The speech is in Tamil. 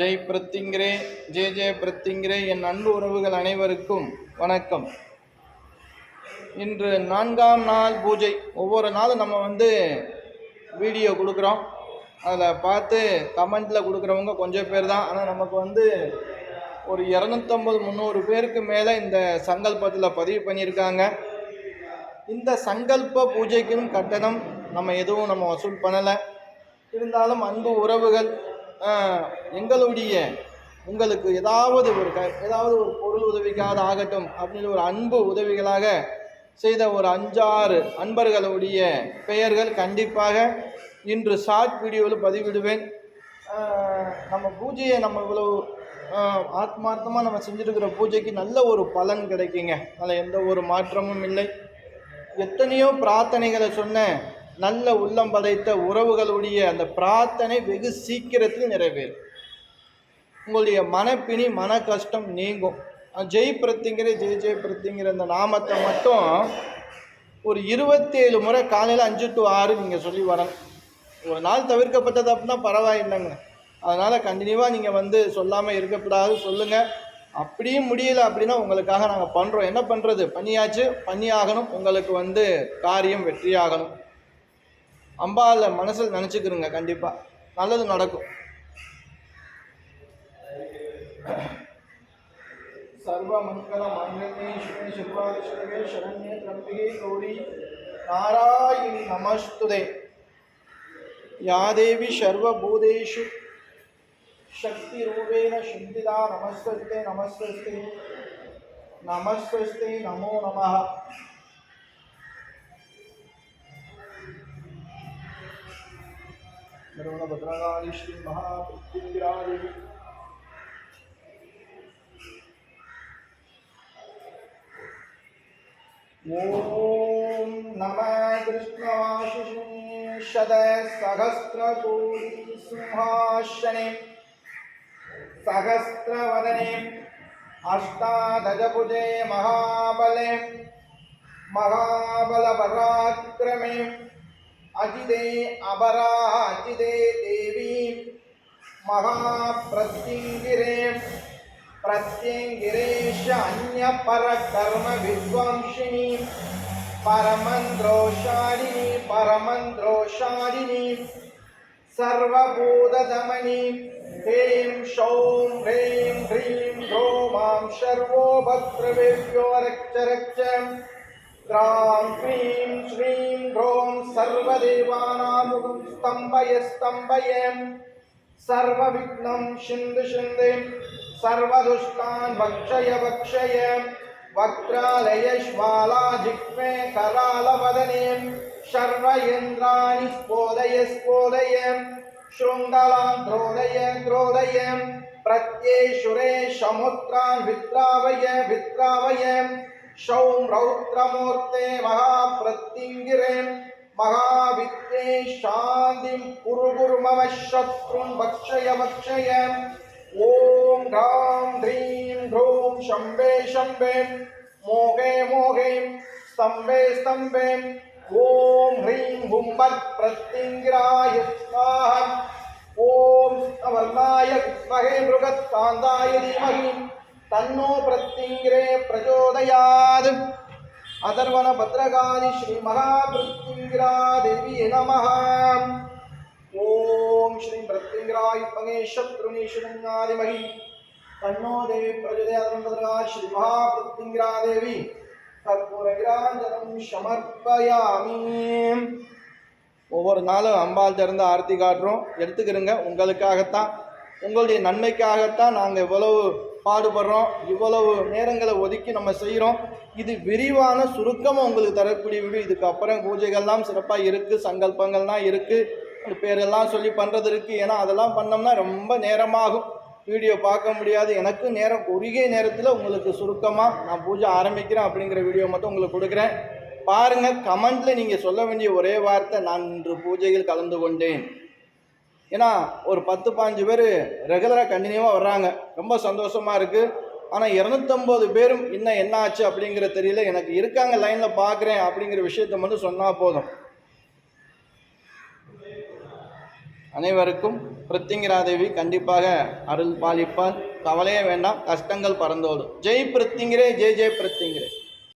ஜெய் பிரத்திங்கிரே ஜே ஜெய பிரத்திங்கிரே. என் அன்பு உறவுகள் அனைவருக்கும் வணக்கம். இன்று நான்காம் நாள் பூஜை. ஒவ்வொரு நாளும் நம்ம வந்து வீடியோ கொடுக்குறோம். அதில் பார்த்து கமெண்டில் கொடுக்குறவங்க கொஞ்சம் பேர் தான். ஆனால் நமக்கு வந்து ஒரு இரநூத்தம்பது முந்நூறு பேருக்கு மேலே இந்த சங்கல்பத்தில் பதிவு பண்ணியிருக்காங்க. இந்த சங்கல்ப பூஜைக்கும் கட்டணம் நம்ம எதுவும் நம்ம வசூல் பண்ணலை. இருந்தாலும் அன்பு உறவுகள் எங்களுடைய உங்களுக்கு ஏதாவது ஒரு க ஏதாவது ஒரு பொருள் உதவிக்காக ஆகட்டும் அப்படின்னு ஒரு அன்பு உதவிகளாக செய்த ஒரு அஞ்சாறு அன்பர்களுடைய பெயர்கள் கண்டிப்பாக இன்று ஷார்ட் வீடியோவில் பதிவிடுவேன். நம்ம பூஜையை நம்ம இவ்வளவு ஆத்மார்த்தமாக நம்ம செஞ்சுருக்கிற பூஜைக்கு நல்ல ஒரு பலன் கிடைக்குங்க. அதில் எந்த ஒரு மாற்றமும் இல்லை. எத்தனையோ பிரார்த்தனைகளை சொன்ன நல்ல உள்ளம் படைத்த உறவுகளுடைய அந்த பிரார்த்தனை வெகு சீக்கிரத்தில் நிறைவேறும். உங்களுடைய மனப்பிணி மன கஷ்டம் நீங்கும் ஜெய் பிரத்திங்கிற ஜெய் ஜெய் பிரத்திங்கிற அந்த நாமத்தை மட்டும் ஒரு இருபத்தேழு முறை காலையில் அஞ்சு டு ஆறு நீங்கள் சொல்லி வரணும். ஒரு நாள் தவிர்க்கப்பட்டது அப்படின்னா பரவாயில்லைங்க. அதனால் கண்டினியூவாக நீங்கள் வந்து சொல்லாமல் இருக்கக்கூடாது சொல்லுங்கள் அப்படியும் முடியல அப்படின்னா உங்களுக்காக நாங்கள் பண்ணுறோம் என்ன பண்ணுறது பண்ணியாச்சு பண்ணியாகணும். உங்களுக்கு வந்து காரியம் வெற்றியாகணும். அம்பாவை மனசில் நினச்சிக்கிறோங்க கண்டிப்பாக நல்லது நடக்கும். சர்வமங்கல மங்கலே ஸ்ரீ சிவாஷ்டவே சரண்யே திரம்பிகே கௌரி நாராயணி நமஸ்துதே. யாதேவி சர்வபூதேஷு சக்தி ரூபேண சிந்திதா நமஸ்தே நமஸ்தே நமஸ்தே நமோ நம सर्वभद्रकाली श्रीमहापृथिव्यादेवी ॐ नमः कृष्णवाशिनी शतसहस्रसूरिसिंहाशनिं सहस्रवदनीम् महाबले महाबलपराक्रमे अजिते अबराजिते देवी महाप्रत्यङ्गिरे प्रत्यङ्गिरेश अन्यपरकर्म विद्वांसिनी परमन्द्रोषालिनी परमन्द्रोषालिनी सर्वभूतदमनी ह्रीं शौं ह्रीं ह्रीं ह्रोमां शर्वो भद्रवेभ्यो रक्ष रक्ष क्रां क्रीं श्रीं ह्रों सर्वदेवानामुखं स्तम्भय स्तम्भय सर्वविघ्नं शिन्धु शिन्दे सर्वदुष्टान् भक्षय भक्षय वक्रालय श्वाला जिह्वे करालवदने सर्व इन्द्राणि स्फोदय स्फोदय शृङ्गलां द्रोदय द्रोदय प्रत्येषुरे समुद्रान् विद्रावय विद्रावय शौं रौद्रमूर्ते महाप्रत्यङ्गिरे महाविद्ये शान्तिं कुरु कुरु मम शत्रुन् भक्षय भक्षय ॐ ह्रां ह्रीं ह्रूं शम्भे शम्भे मोहे मोहे स्तम्भे स्तम्भे ॐ ह्रीं हुम्बत् प्रत्यङ्गिराय स्वाहा ॐ वर्णाय विद्महे मृगत्कान्ताय धीमहि तन्नो प्रत्यङ्गिरे प्रचोदयात् अथर्वण भद्रकाली श्रीमहामृत्युञ्जरा देवी नमः ॐ श्रीं भृत्युञ्जराय पगे शत्रुनिशृङ्गादिमहि तन्नो देवी प्रचोदयात् भद्रका श्रीमहामृत्युञ्जरा देवी கற்பூரகிராஞ்சனம் சமர்ப்பயாமி ஒவ்வொரு நாளும் அம்பாள் திறந்து ஆர்த்தி காட்டுறோம் எடுத்துக்கிறோங்க உங்களுக்காகத்தான் உங்களுடைய நன்மைக்காகத்தான் நாங்கள் இவ்வளவு பாடுபடுறோம். இவ்வளவு நேரங்களை ஒதுக்கி நம்ம செய்கிறோம் இது விரிவான சுருக்கமாக உங்களுக்கு தரக்கூடிய வீடு இதுக்கப்புறம் பூஜைகள்லாம் சிறப்பாக இருக்குது சங்கல்பங்கள்லாம் இருக்குது பேரெல்லாம் சொல்லி பண்ணுறது இருக்குது ஏன்னா அதெல்லாம் பண்ணோம்னா ரொம்ப நேரமாகும். வீடியோ பார்க்க முடியாது. எனக்கு நேரம் குறுகிய நேரத்தில் உங்களுக்கு சுருக்கமாக நான் பூஜை ஆரம்பிக்கிறேன் அப்படிங்கிற வீடியோ மட்டும் உங்களுக்கு கொடுக்குறேன். பாருங்கள் கமெண்ட்டில் நீங்கள் சொல்ல வேண்டிய ஒரே வார்த்தை நான் இன்று பூஜையில் கலந்து கொண்டேன். ஏன்னா ஒரு பத்து பாஞ்சு பேர் ரெகுலராக கண்டினியூவாக வர்றாங்க. ரொம்ப சந்தோஷமாக இருக்குது ஆனால் இரநூத்தம்பது பேரும் இன்னும் என்ன ஆச்சு அப்படிங்கிற தெரியல. எனக்கு இருக்காங்க லைனில் பார்க்குறேன் அப்படிங்கிற விஷயத்த மட்டும் சொன்னால் போதும். அனைவருக்கும் பிருத்திங்கிராதேவி கண்டிப்பாக அருள் பாலிப்பால் கவலையே வேண்டாம் கஷ்டங்கள் பறந்தோடும். ஜெய் பிருத்திங்கிரே ஜெய் ஜெய் பிருத்திங்கிரே.